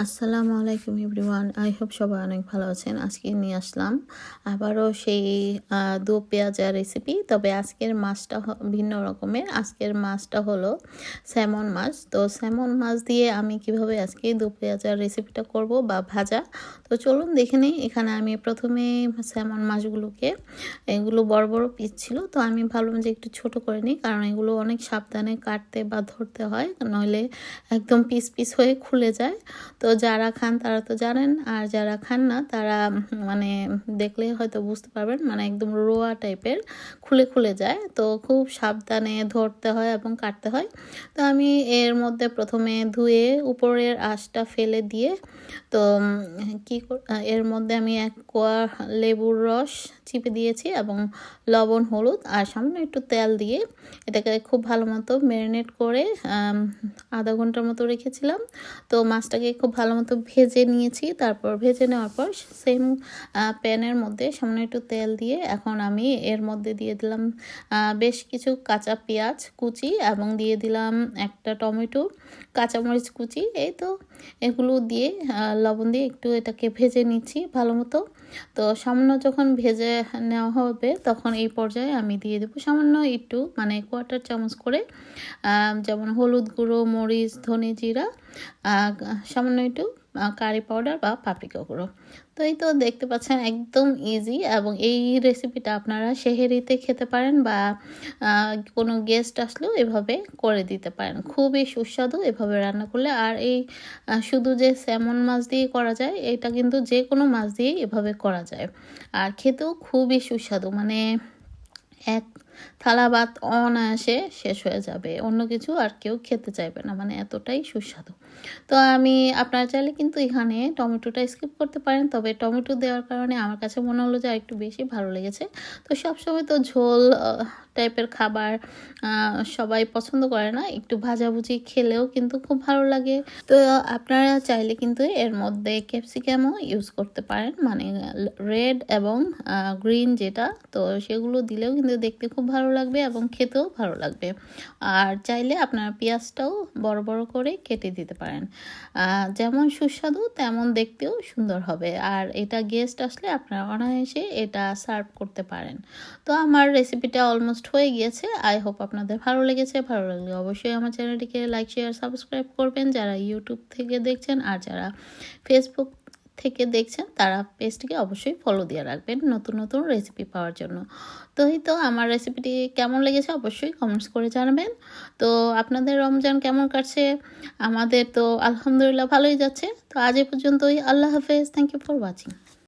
আসসালামু আলাইকুম everyone. I hope সবাই অনেক ভালো আছেন। আজকে নিয়ে আসলাম আবারও সেই দু পেঁয়াজা রেসিপি তবে আজকের মাছটা ভিন্ন রকমের। আজকের মাছটা হলো স্যামন মাছ। তো স্যামন মাছ দিয়ে আমি কীভাবে আজকে দু পেঁয়াজার রেসিপিটা করব বা ভাজা? তো চলুন দেখে নিই। এখানে আমি প্রথমে স্যামন মাছগুলোকে, এগুলো বড় বড় পিস ছিল। তো আমি ভাবলাম যে একটু ছোট করে নিই, কারণ এগুলো অনেক সাবধানে কাটতে বা ধরতে হয়। নইলে একদম পিস পিস হয়ে খুলে যায়। তো যারা খান তারা তো জানেন, আর যারা খান না তারা মানে দেখলে হয়তো বুঝতে পারবেন মানে একদম রোয়া টাইপের খুলে খুলে যায়। তো খুব সাবধানে ধরতে হয় এবং কাটতে হয়। তো আমি এর মধ্যে প্রথমে ধুয়ে উপরের আঁশটা ফেলে দিয়ে, তো কি এর মধ্যে আমি এক কোয়া লেবুর রস চিপে দিয়েছি এবং লবণ, হলুদ আর সামান্য একটু তেল দিয়ে এটাকে খুব ভালো মতো ম্যারিনেট করে আধা ঘণ্টার মতো রেখেছিলাম। তো মাছটাকে খুব ভালো মতো ভেজে নিয়েছি। তারপর ভেজে নেওয়ার পর সেম প্যানের মধ্যে সামান্য একটু তেল দিয়ে এখন আমি এর মধ্যে দিয়ে দিলাম বেশ কিছু কাঁচা পেঁয়াজ কুচি এবং দিয়ে দিলাম একটা টমেটো, কাঁচামরিচ কুচি। এই তো এগুলো দিয়ে লবণ দিয়ে একটু এটাকে ভেজে নিচ্ছি ভালো মতো তো সামান্য যখন ভেজে নেওয়া হবে তখন এই পর্যায়ে আমি দিয়ে দেবো সামান্য একটু মানে কোয়ার্টার চামচ করে যেমন হলুদ গুঁড়ো, মরিচ, ধনে জিরা সামান্য একটু কারি পাউডার বা পাপরিকা গুঁড়ো। তো এই তো দেখতে পাচ্ছেন একদম ইজি এবং এই রেসিপিটা আপনারা সেহেরিতে খেতে পারেন বা কোনো গেস্ট আসলেও এভাবে করে দিতে পারেন। খুবই সুস্বাদু এভাবে রান্না করলে। আর এই শুধু যে স্যামন মাছ দিয়ে করা যায়, এটা কিন্তু যে কোনো মাছ দিয়েই এভাবে করা যায়। আর খেতেও খুবই সুস্বাদু। মানে এক থালা ভাত অনায়াসে শেষ হয়ে যাবে। অন্য কিছু আর কেউ খেতে চাইবে না মানে এতটাই সুস্বাদু। তো আমি আপনারা চাইলে কিন্তু এখানে টমেটোটা স্কিপ করতে পারেন, তবে টমেটো দেওয়ার কারণে আমার কাছে মনে হলো যে একটু বেশি ভালো লেগেছে। তো সবসময় তো ঝোল টাইপের খাবার সবাই পছন্দ করে না, একটু ভাজাভুজি খেলেও কিন্তু খুব ভালো লাগে। তো আপনারা চাইলে কিন্তু এর মধ্যে ক্যাপসিকামও ইউজ করতে পারেন মানে রেড এবং গ্রিন যেটা, তো সেগুলো দিলেও কিন্তু দেখতে খুব ভালো লাগবে এবং খেতেও ভালো লাগবে। আর চাইলে আপনারা পেঁয়াজটাও বড় বড় করে কেটে দিতে পারেন। যেমন সুস্বাদু, তেমন দেখতেও সুন্দর হবে। আর এটা গেস্ট আসলে আপনারা অনায়াসে এটা সার্ভ করতে পারেন। তো আমার রেসিপিটা অলমোস্ট হয়ে গিয়েছে। আই হোপ আপনাদের ভালো লেগেছে। ভালো লাগলে অবশ্যই আমার চ্যানেলটিকে লাইক শেয়ার সাবস্ক্রাইব করবেন। যারা ইউটিউব থেকে দেখছেন আর যারা ফেসবুক থেকে দেখছেন, তারা পেজটিকে অবশ্যই ফলো দিয়ে রাখবেন নতুন নতুন রেসিপি পাওয়ার জন্য। তো এই তো আমার রেসিপিটি কেমন লেগেছে অবশ্যই কমেন্টস করে জানাবেন। তো আপনাদের রমজান কেমন কাটছে? আমাদের তো আলহামদুলিল্লাহ ভালোই যাচ্ছে। তো আজ এ পর্যন্তই। আল্লাহ হাফেজ। Thank you for watching